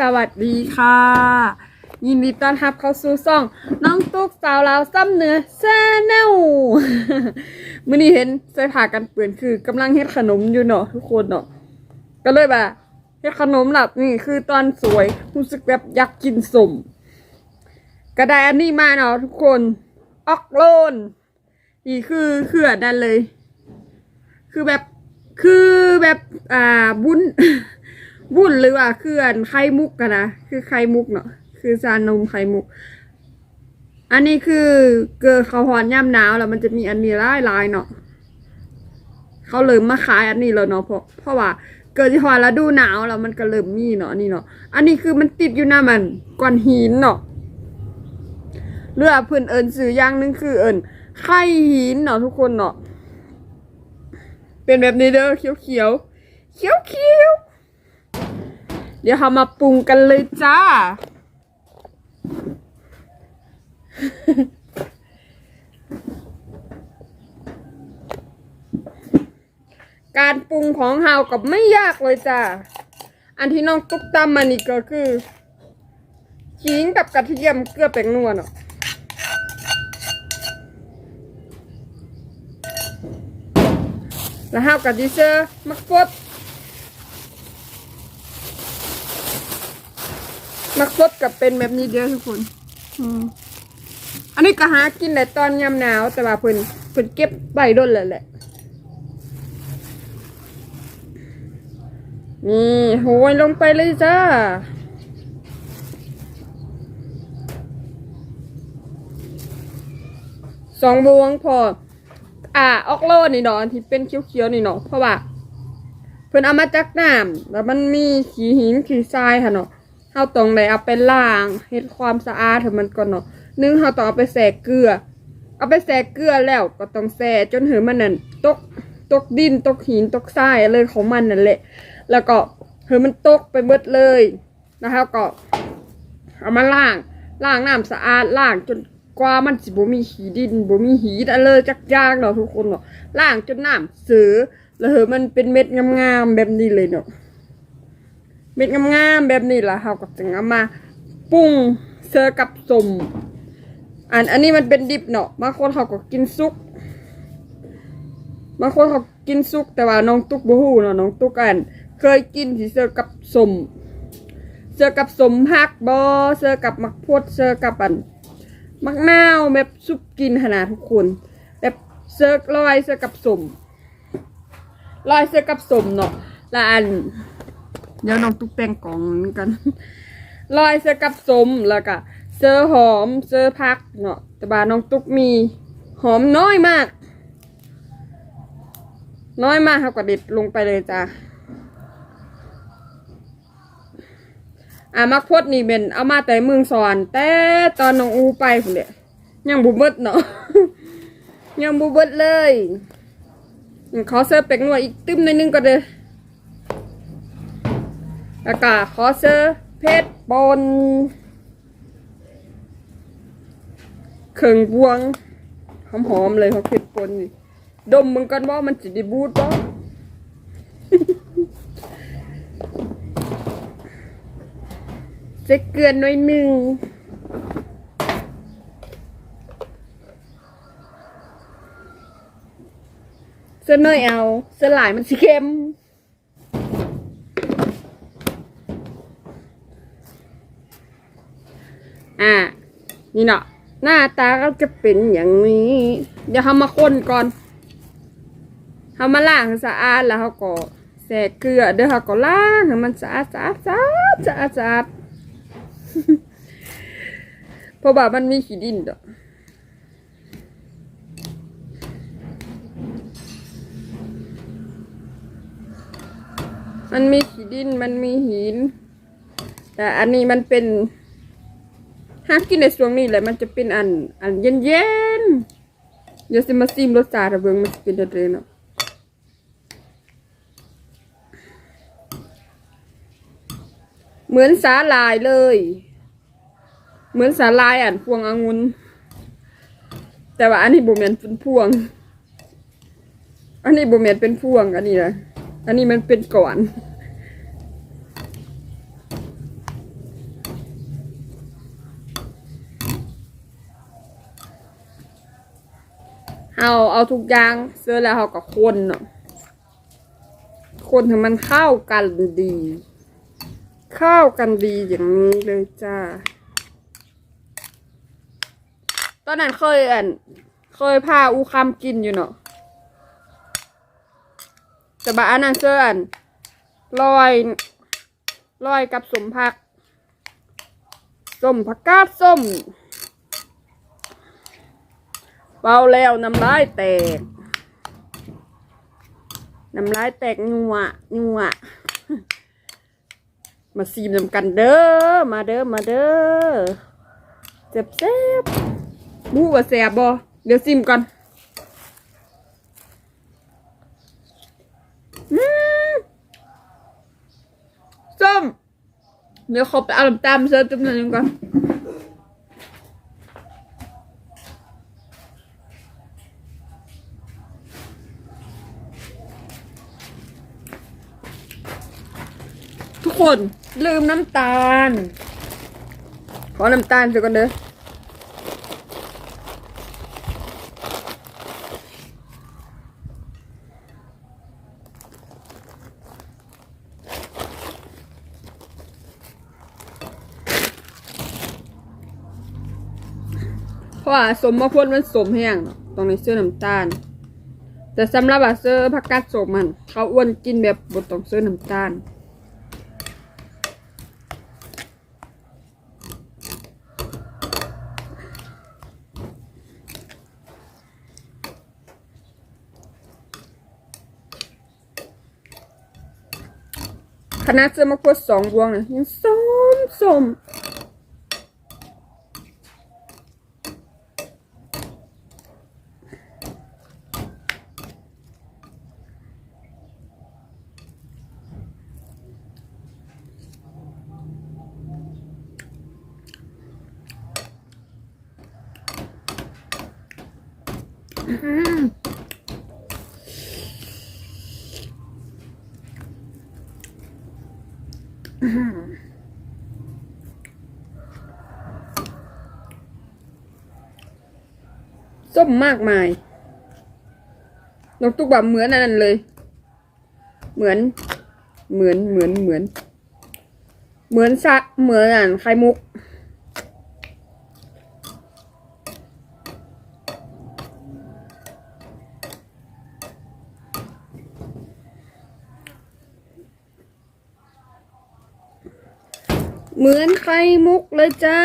สวัสดีค่ะ ยินดีต้อนรับเข้าสู่ซ่อง น้องตุ๊กสาวลาวซ้ำเนื้อแซนแนลมื่อนี้เห็นใส่ผ้ากันเปื้อนคือกำลังเฮ็ดขนมอยู่เนาะทุกคนเนาะก็เลยแบบเฮ็ดขนมหลับนี่คือตอนสวยรู้สึกแบบอยากกินสมก็ได้อันนี้มาเนาะทุกคนออกโลนนี่คือเขื่อนนั่นเลย คือแบบคือแบบอ่าบุญ บุญหรือว่าเขื่อนไข่มุกกันนะคือไข่มุกเนาะคือซานนมไข่มุก อันนี้คือเกิดเขาหอนย่ำหนาวแล้วมันจะมีอันนี้ลายลายเนาะเขาเลยมมาขายอันนี้แล้วเนาะเพราะเพราะว่าเกิดที่หอนแล้วดูหนาวแล้วมันก็เริ่มมีเนาะนี่เนาะอันนี้คือมันติดอยู่หน้ามันก้อนหินเนาะเรือเพื่นเอิญสื่อย่างหนึงคือเอิญไข่หินเนาะทุกคนเนาะเป็นแบบนี้เด้อเขียวเขียวเขียวเขียว เดี๋ยวเรามาปรุงกันเลยจ้า การปรุงของเฮากับไม่ยากเลยจ้า อันที่น้องตุ๊กตำมานี่ก็คือขิงกับกระเทียมเกลือแป้งนัวเนาะแล้วเฮากับดิเซอร์มักฟด มักฟดกับเป็นแบบนี้เดียวทุกคนอืมอันนี้ก็หากินแต่ตอนยามหนาวแต่ว่าเพิ่นเพิ่นเก็บใบด้นแล้วแหละ นี่โหยลงไปเลยจ้า สองบวงพอ อ่าออกโลดนี่เนาะที่เป็นเขียวๆนี่เนาะเพราะว่า เพิ่นเอามาจากน้ำแล้วมันมีขี้หินขี้ทรายค่ะเนาะ เฮาต้องได้เอาไปล้างเฮ็ดความสะอาดให้มันก่อนเนาะหนึ่งเฮาต้องเอาไปแส่เกลือ เอาไปแส่เกลือแล้วก็ต้องแส่จนถึงมันนั่นตกตกดินตกหินตกทรายเลยของมันนั่นแหละ แล้วก็เฮ้มันตกไปเบิดเลยนะคะก็เอามาล้างล้างน้ำสะอาดล้างจนกว่ามันสิบ่มีหีดินบ่มีหีดอะไรจักยางเนาะทุกคนเนาะล้างจนน้ำเสือแล้วเฮ้มันเป็นเม็ดงามๆแบบนี้เลยเนาะ เม็ดงามๆแบบนี้ล่ะเฮาก็จึงเอามาปรุงเสือกับสมอันอันนี้มันเป็นดิบเนาะบางคนเขาก็กินซุกบางคนเขากินซุกแต่ว่าน้องตุ๊กบ่ฮู้เนาะน้องตุ๊กอัน เคยกินสิเสือกับสมเจอกับสมพักบอเจอกับมักพดเจอกับอันมักนาวแบบซุปกินขนาดทุกคนแบบเจอลอยเจอกับสมลอยเจอกับสมเนาะและอัน เดี๋ยวน้องตุ๊กแป้งกล่องนั้นกัน ลอยเจอกับสมแล้วก็เจอหอมเจอพักเนาะแต่บาน้องตุ๊กมีหอมน้อยมาก น้อยมากเขาก็เด็ดลงไปเลยจ้าอะมักพดนี่เป็นเอามาแต่เมืองสอน แต่ตอนน้องอูไปพุ่นเดียยังบุบเบิดเนาะยังบุบเบิดเลย ขอเสิร์ฟเป็กนัวอีกตึ้มหนอยนึงก็เด้อ แล้วก็ขอเสิร์เพชรปนเข่งบวงหอมๆเลยเขาเพชรปนนี่ดมมึงกันว่ามันจะด้บูดบ่จะเกลือนหน่อยหนึ่งเส้นน้อยเอาเส้นหลายมันสิเค็ม อ่า นี่เนาะหน้าตาก็จะเป็นอย่างนี้ เดี๋ยวเขามาคนก่อนเขามาล้างสะอาดแล้วเขาก็ใส่เกลือเดี๋ยวเขาก็ล้างให้มันสะอาดสะอาดสะอาดสะอาดสะอาดเพราะว่ามันมีขี้ดินดอกมันมีขี้ดินมันมีหิน แต่อันนี้มันเป็น หากินในช่วงนี้แหละมันจะเป็นอันอันเย็นเย็นๆเดี๋ยวสิมาซิมรสชาติเบิ่งมันจะเป็นยังไงเนาะเหมือนสาลายเลย เหมือนสาลายอะพวงองุ่นแต่ว่าอันนี้บ่แม่นเป็นพวง อันนี้บ่แม่นเป็นพวงอันนี้นะอันนี้มันเป็นก่อน เอาเอาทุกอย่างเสื้อแล้วเขาก็คนเนาะคนให้มันเข้ากันดี เข้ากันดีอย่างนี้เลยจ้า ตอนนั้นเคยอ่นเคยพาอูคำกินอยู่เนาะแต่บาอันนั้นเสื้ออันลอยลอยกับสมผักส้มผักกาดส้ม เบาแล้วน้ำลายแตก น้ำลายแตกนัวนัวมาซีมนำกันเด้อ มาเด้อ มาเด้อเจ็บแซ่บบูว่าแซ่บบ่เดี๋ยวซิมก่อนอืมส้มเดี๋ยวขอไปเอาน้ำตาลมาเสิร์ฟจุ่มหนึ่งก่อน คนลืมน้ำตาล ขอน้ำตาลเสียก่อนเด้อเพราะว่าสมมาพวนมันสมแห้งตรงในเสื้อน้ำตาล แต่สำหรับว่าเสื้อผักกาดสมมัน เขาอ้วนกินแบบบดต้องเสื้อน้ำตาล ณะเสื้อมาพดสองบวงเนี่ยยังส้มส้มอืม ส้มมากมายนกตุกแบบเหมือนอันนั้นเลย เหมือน เหมือน เหมือน เหมือน เหมือนซะเหมือนอ่านไข่มุก เหมือนไข่มุกเลยจ้า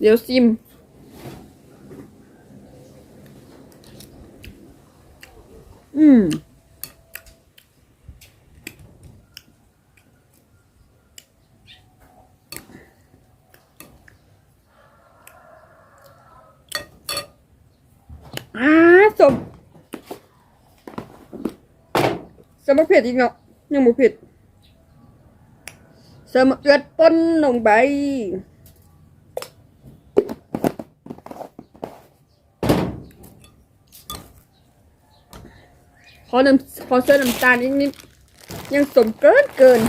เดี๋ยวซิม อืมอาสมสมเผ็ดอีกเนาะยังบ่เผ็ดสมเกลือป่นลงไป อน้ำขอเสื้อน้ำตาลอีกนิดยังสมเกินเกิน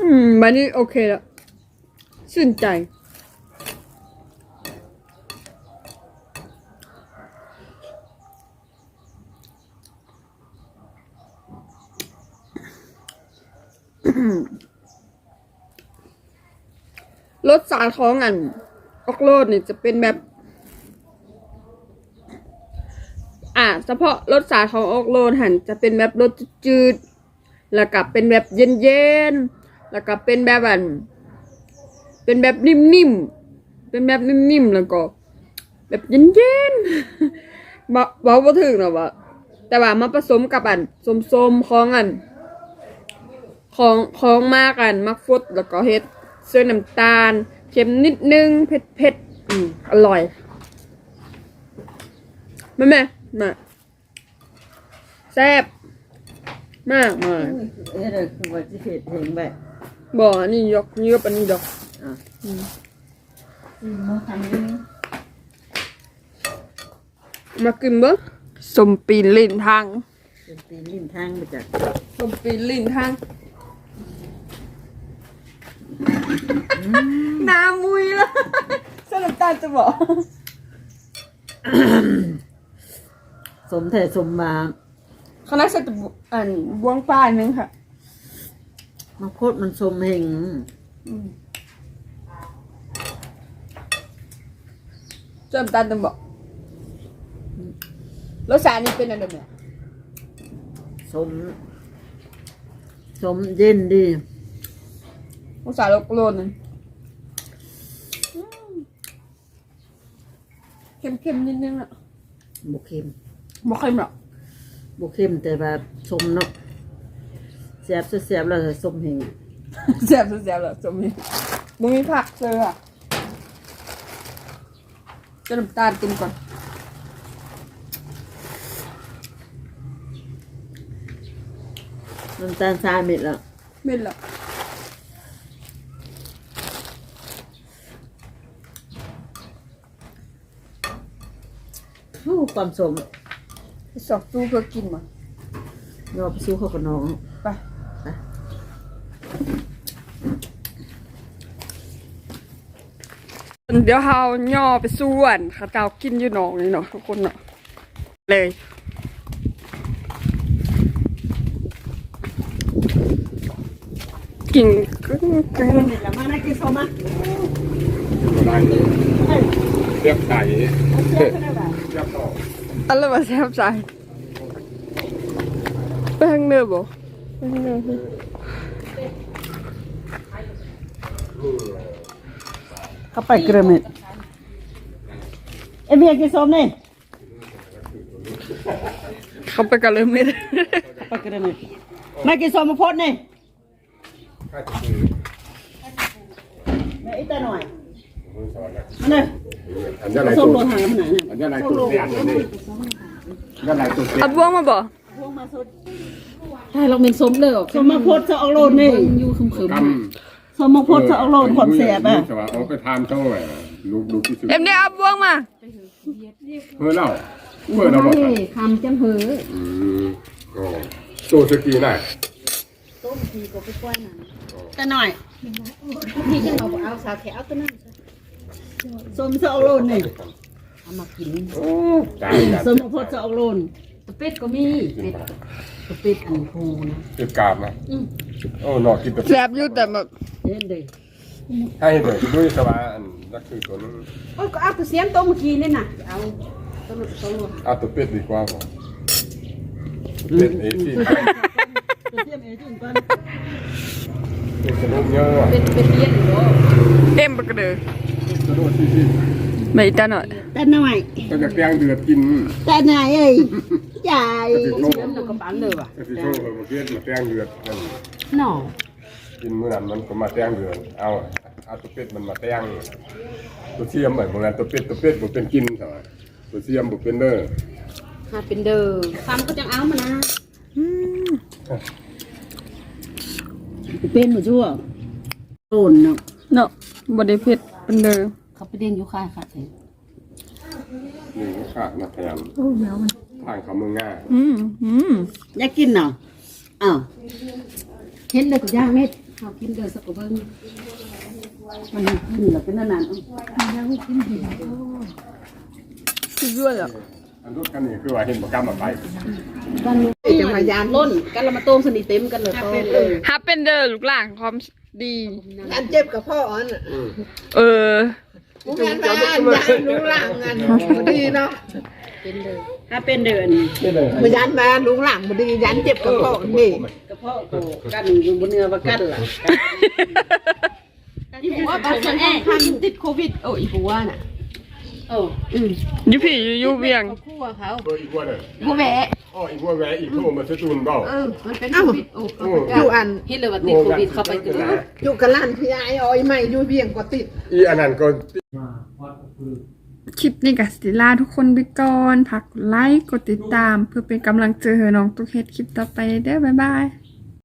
อื มบันนี้โอเคแล้ว ชื่นใจ รสสาท้องอัน ออกโลดนี่จะเป็นแบบ อ่าเฉพาะรสสาของออกโลดหันจะเป็นแบบรสจืด แล้วก็เป็นแบบเย็นๆ แล้วก็เป็นแบบอัน เป็นแบบนิ่มๆ เป็นแบบนิ่มๆ แล้วก็ แบบเย็นๆบ่บ่บ่าถึงหรอว่าแต่ว่ามาผสมกับอันส้มๆของอัน ของของมากอันมักฟุดแล้วก็เฮ็ดเสื้อน้ำตาลเค็มนิดนึงเผ็ดเผ็ดอืมอร่อยแม่แม่มาแซ่บมากมาก เออคือว่าสิเฮ็ดเพลงแบบ บ่อันนี้ยกนี่ก็อันนี้ดอกอะอืมอืมมาทำนี่มากินเบิ่งสมปีนลิ้นทางเป็นตีนลิ้นทางมาจากสมปีนลิ้นทางน้ำมุยแล้วเสื้อน้ำตาลจะบอกสมแท้สมมาคณะสัตว์อันบวงป้ายนึงค่ะ มาโคตรมันสมเฮงเสื้อน้ำตาลจะบอกรสชาตินี่เป็นอะไรเนี่ยสม สมเย็นดีรสชาติโลกโลนึงอืมเค็มๆนิดนึงอะบ่เค็มบ่เค็มหรอกบ่เค็มแต่ว่าสมเนาะ แซ่บแซ่บแล้วสมเฮงแซ่บสุดแซ่บแล้วสมนี้มึงมีผักเลยอะเจะน้ำตาลกินก่อนน้ำตาลทรายเม็ดแล้วเม็ดละโอ้ความสมไปสอกตู้เพื่อกินมายอไปสู้เขากับน้อง ไป ไป เดี๋ยวเฮาย่อไปส่วนเขาเจ้ากินอยู่หนองนี่เนาะทุกคนเนาะเลย กินก็กันแล้วมาได้กินสมอะได้เรียบใส่เรียบต่ออะไรมาแซ่บใจไปทางเนื้อบ่ไปทางเนื้อสิ เข้าไปกระเม็ดเอ็มเบียกินสมนี่เขาไปกันเลยไม่ได้เข้าไปกระเม็ดมากินสมมาพดนี่ข้าจะซื้อแม่อีตาหน่อยมือสอนนะมาเลยอันนี้อะไรส้ตัมวโลหะขนาดนั้นอันนี้อะไรตัวเสียอันนี้อันนี้อะไรตัวเสียเอาบวงมาบ่ใช่เราเป็นส้มเลยเหรอสมมาพดจะเอาโลดนี่อยู่คึมคึมก สมมาพดจะเอาโลดความแสบอะแต่ว่าเอาไปทานเท่าไหร่ลูกลูกที่สุดเอ็มเนี่ยเอาบวงมาเพื่อเล่าเพื่อเราบอกใช่คำจังเหออืมอ๋อตัวสกีน่ะตาหน่อยพี่จะเอาเอาสาวแถวตัวนั้นสมจะเอาโลดนี่เอามากินโอ้ตายแล้วสมมาพดจะเอาโลด ตะเป็ดก็มีเป็ดตเป็ดอันพูนะติดกาบนะโอ้นอกกินแต่แซ่บอยู่แต่แบบเห็นเด้ให้เด็กด้วยสวาอันนักคือตัวนั้นโอ้ก็เอาตัวเสียมตัวเมื่อกี้นี่น่ะเอาตัวนู้นตัวเอาตัวเป็ดดีกว่าบ่เป็ดเอซี่เทียมเอจุ่มกันเป็ดสนุกเยอะเป็ดเป็ดเลี้ยงเหรอเอ็มไปกันเลยสนุกที่ที่ ไม่ตาหน่อยตาหน่อย ก็จะแกงเดือดกินตาหน่อยเอ้ยใหญ่กระติโชเสียมเราก็ปันเลยว่ะกระติโชว์เมื่อกี้มาแกงเดือดมันหน่อกินมื้อนั้นมันก็มาแกงเดือดเอาเอาตัวเป็ดมันมาแกงตัวเสียมเหมือนโบราณตัวเป็ดตัวเป็ดบ่เป็นกินใช่ไหมตัวเสียมบ่เป็นเด้อถ้าเป็นเด้อทำก็จังเอามานะเป็นหมดชั่วโดนเนาะเนาะบ่ได้เผ็ดเป็นเด้อ เขาไปเรียนอยู่ค่ายค่ะเองหนึ่งขาดมาแทนโอ้ยาวมันทางเขาเมืองง่ายอืมอืมอยากกินเนาะอ้าวเห็นเลยกับย่างเม็ดเอากินเด้อสักกว่าเบิ้งมันขึ้นแล้วเป็นนานๆย่างไม่กินดีสุดยอดอะอันรถคันนี้คือว่าเห็นบ่กล้ามาไปบ้านนี้จังหวะยานล้นกันละมาโต้มสนิทเต็มกันเลยโต้มเลยฮับเป็นเด้อลูกหลานความดีอันเจ็บกับพ่ออ่อนเออ งานบ้านยายลุงหลังงานพอดีเนาะเป็นเลยถ้าเป็นเดือนมายันมาลุงหลังมาดียันเจ็บกระเพาะนี่กระเพาะกูกันอยู่บนเนื้อว่ากันล่ะอีผัวบัตรแอนพันติดโควิดโอ้อีผัวน่ะโอ้อืมอยู่พี่อยู่อยู่เวียงครอบครัวเขาเบอร์อีกว่าน่ะบ่แหวะ อ้ออีกว่าแหวะอีกโทรมาสตูนเปล่าเออ มันเป็นโควิดโอ้เขาอยู่อันเห็นเลยว่าติดโควิดเข้าไปกันอยู่กับร้านพี่ยายอ้อยใหม่อยู่เวียงก็ติด อีอันนั้นก็คลิปนี้กับสิลาทุกคนไปก่อนพักกดไลค์กดติดตาม เพื่อเป็นกำลังใจให้น้องตุ๊กเฮ็ดคลิปต่อไปเด้อบ๊ายบาย